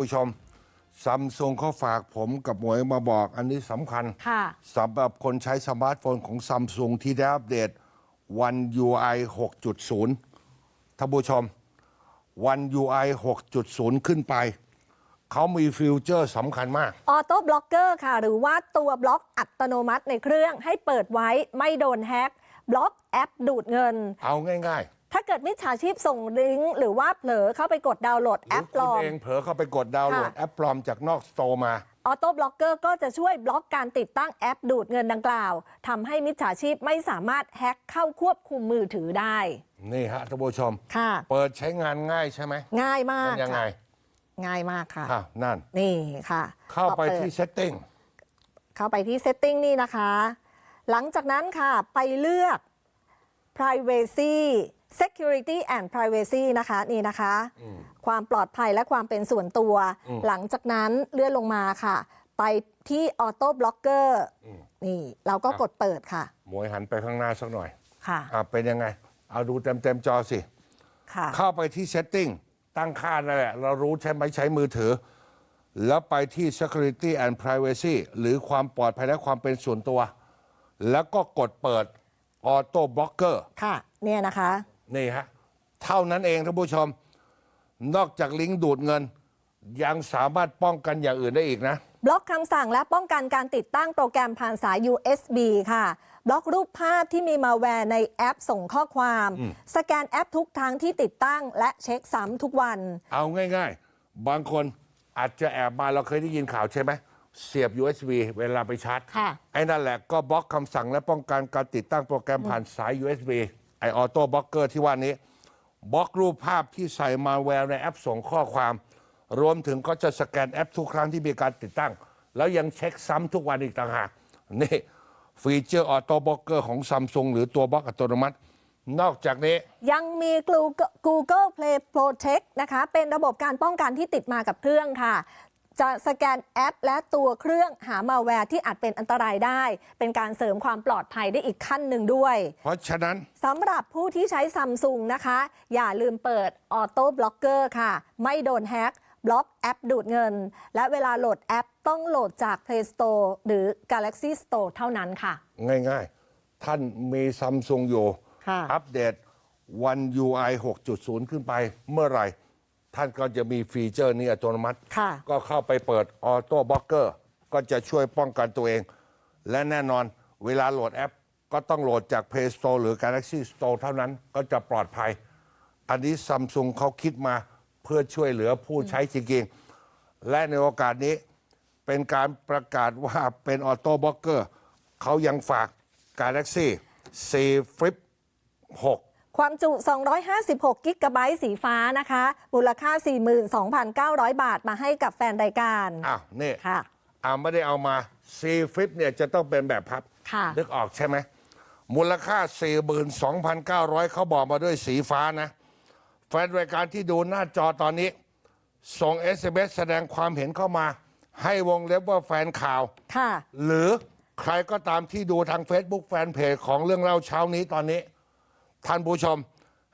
ผู้ชมซัมซุงเขาฝากผมกับหมวยมาบอกอันนี้สำคัญค่ะ สำหรับคนใช้สมาร์ทโฟนของซัมซุงที่ได้อัปเดต One UI 6.0 ท่านผู้ชม One UI 6.0 ขึ้นไป เขามีฟิวเจอร์สำคัญมาก ออโต้บล็อกเกอร์ค่ะ หรือว่าตัวบล็อกอัตโนมัติในเครื่องให้เปิดไว้ไม่โดนแฮ็กบล็อกแอปดูดเงิน เอาง่าย ถ้าเกิดมิจฉาชีพส่งลิงก์หรือว่าเผลอเข้าไปกดดาวน์โหลดๆหแอรือปปลคุอณมเองเผลอเข้าไปกดดาวน์โหลดค่ะ แอปปลอมจากนอกสโตร์มา ออโต้บล็อกเกอร์ก็จะช่วยบล็อกการติดตั้งแอปดูดเงินดังกล่าวทำให้มิจฉาชีพไม่สามารถแฮ็กเข้าควบคุมมือถือได้ นี่ฮะท่านผู้ชม ค่ะ เปิดใช้งานง่ายใช่ไหมง่ายมากมันยังไงค่ะง่ายมากค่ะค่ะนั่น นี่ค่ะเข้าไปพอดที่ setting เข้าไปที่ setting นี่นะคะ หลังจากนั้นค่ะ ไปเลือก privacy security and privacy นะคะนี่นะคะ ความปลอดภัยและความเป็นส่วนตัว หลังจากนั้นเลื่อนลงมาค่ะ ไปที่ auto blocker นี่ เราก็กดเปิดค่ะ หมวยหันไปข้างหน้าสักหน่อย ค่ะอะเป็นยังไง เอาดูเต็มเต็มๆจอสิ ค่ะ เข้าไปที่ setting ตั้งค่านั่นแหละ เรารู้ใช่ไหมใช้มือถือ แล้วไปที่ security and privacy หรือความปลอดภัยและความเป็นส่วนตัว แล้วก็กดเปิด auto blocker ค่ะ เนี่ยนะคะ นี่ฮะเท่านั้นเองท่านผู้ชม นอกจากลิงก์ดูดเงิน ยังสามารถป้องกันอย่างอื่นได้อีกนะ บล็อกคำสั่งและป้องกันการติดตั้งโปรแกรมผ่านสาย USB ค่ะ บล็อกรูปภาพที่มีมาแวร์ในแอปส่งข้อความ สแกนแอปทุกครั้งที่ติดตั้ง และเช็คซ้ำทุกวัน เอาง่ายๆ บางคนอาจจะแอบมาเราเคยได้ยินข่าวใช่ไหมเสียบ USB เวลาไปชาร์จ ค่ะ ไอ้นั่นแหละก็บล็อกคำสั่งและป้องกันการติดตั้งโปรแกรมผ่านสาย USB ไอออโต้บล็อกเกอร์ที่ว่านี้บล็อกรูปภาพที่ใส่มาแวร์ในแอปส่งข้อความ รวมถึงก็จะสแกนแอปทุกครั้งที่มีการติดตั้ง แล้วยังเช็คซ้ำทุกวันอีกต่างหากนี่ฟีเจอร์ออโต้บล็อกเกอร์ของซัมซุงหรือตัวบล็อกอัตโนมัติ นอกจากนี้ ยังมี Google- Play Protect นะคะ เป็นระบบการป้องกันที่ติดมากับเครื่องค่ะ จะสแกนแอป และตัวเครื่องหามาแวร์ที่อาจเป็นอันตรายได้ เป็นการเสริมความปลอดภัยได้อีกขั้นหนึ่งด้วย เพราะฉะนั้นสำหรับผู้ที่ใช้ซัมซุงนะคะ อย่าลืมเปิดออโต้บล็อกเกอร์ค่ะ ไม่โดนแฮ็กบล็อกแอปดูดเงิน และเวลาโหลดแอปต้องโหลดจาก Play Store หรือ Galaxy Store เท่านั้นค่ะ ง่ายๆ ท่านมีซัมซุงอยู่ ค่ะ อัปเดต One UI 6.0 ขึ้นไปเมื่อไหร่ ท่านก็จะมีฟีเจอร์นี้อัตโนมัติ ค่ะ ก็เข้าไปเปิดออโต้บล็อกเกอร์ก็จะช่วยป้องกันตัวเอง และแน่นอนเวลาโหลดแอป ก็ต้องโหลดจาก Play Store หรือ Galaxy Store เท่านั้นก็จะปลอดภัย อันนี้ซัมซุงเขาคิดมาเพื่อช่วยเหลือผู้ใช้จริงๆ และในโอกาสนี้เป็นการประกาศว่าเป็นออโต้บล็อกเกอร์เขายังฝาก Galaxy C Flip 6 ความจุ 256 กิกะไบต์สีฟ้านะคะ มูลค่า 42,900 บาทมาให้กับแฟนรายการ อ้าวนี่ค่ะ อ่าไม่ได้เอามา C Flip เนี่ยจะต้องเป็นแบบพับค่ะ นึกออกใช่ไหม มูลค่า 42,900 เขาบอกมาด้วยสีฟ้านะ แฟนรายการที่ดูหน้าจอตอนนี้ ส่ง SMS แสดงความเห็นเข้ามา ให้วงเล็บว่าแฟนข่าว ค่ะ หรือใครก็ตามที่ดูทาง Facebook แฟนเพจของเรื่องเล่าเช้านี้ตอนนี้ ท่านผู้ชม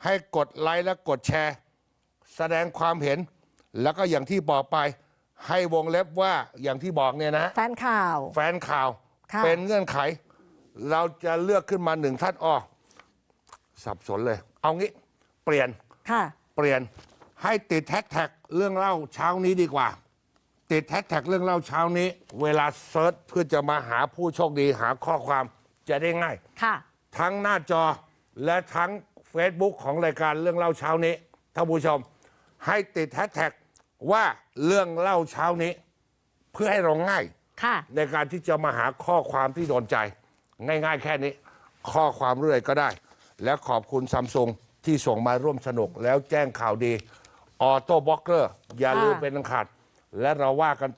ให้กดไลค์และกดแชร์ แสดงความเห็น แล้วก็อย่างที่บอกไปให้วงเล็บว่าอย่างที่บอกเนี่ยนะ แฟนข่าว แฟนข่าวค่ะ เป็นเงื่อนไข เราจะเลือกขึ้นมาหนึ่งท่านอ้อสับสนเลย เอางี้ เปลี่ยน ค่ะ เปลี่ยนให้ติดแท็กแท็กเรื่องเล่าเช้านี้ดีกว่า ติดแท็กแท็กเรื่องเล่าเช้านี้ เวลาเซิร์ชเพื่อจะมาหาผู้โชคดีหาข้อความจะได้ง่าย ค่ะ ทั้งหน้าจอ และทั้ง Facebook ของรายการเรื่องเล่าเช้านี้ท่านผู้ชม ให้ติดแฮชแท็กว่าเรื่องเล่าเช้านี้ เพื่อให้เราง่าย ค่ะ ในการที่จะมาหาข้อความที่โดนใจ ง่ายๆ แค่นี้ ข้อความเรื่อยก็ได้ และขอบคุณซัมซุงที่ส่งมาร่วมสนุกแล้วแจ้งข่าวดี ออโต้บล็อกเกอร์ อย่าลืมค่ะเป็นอันขาดและเราว่ากันต่อ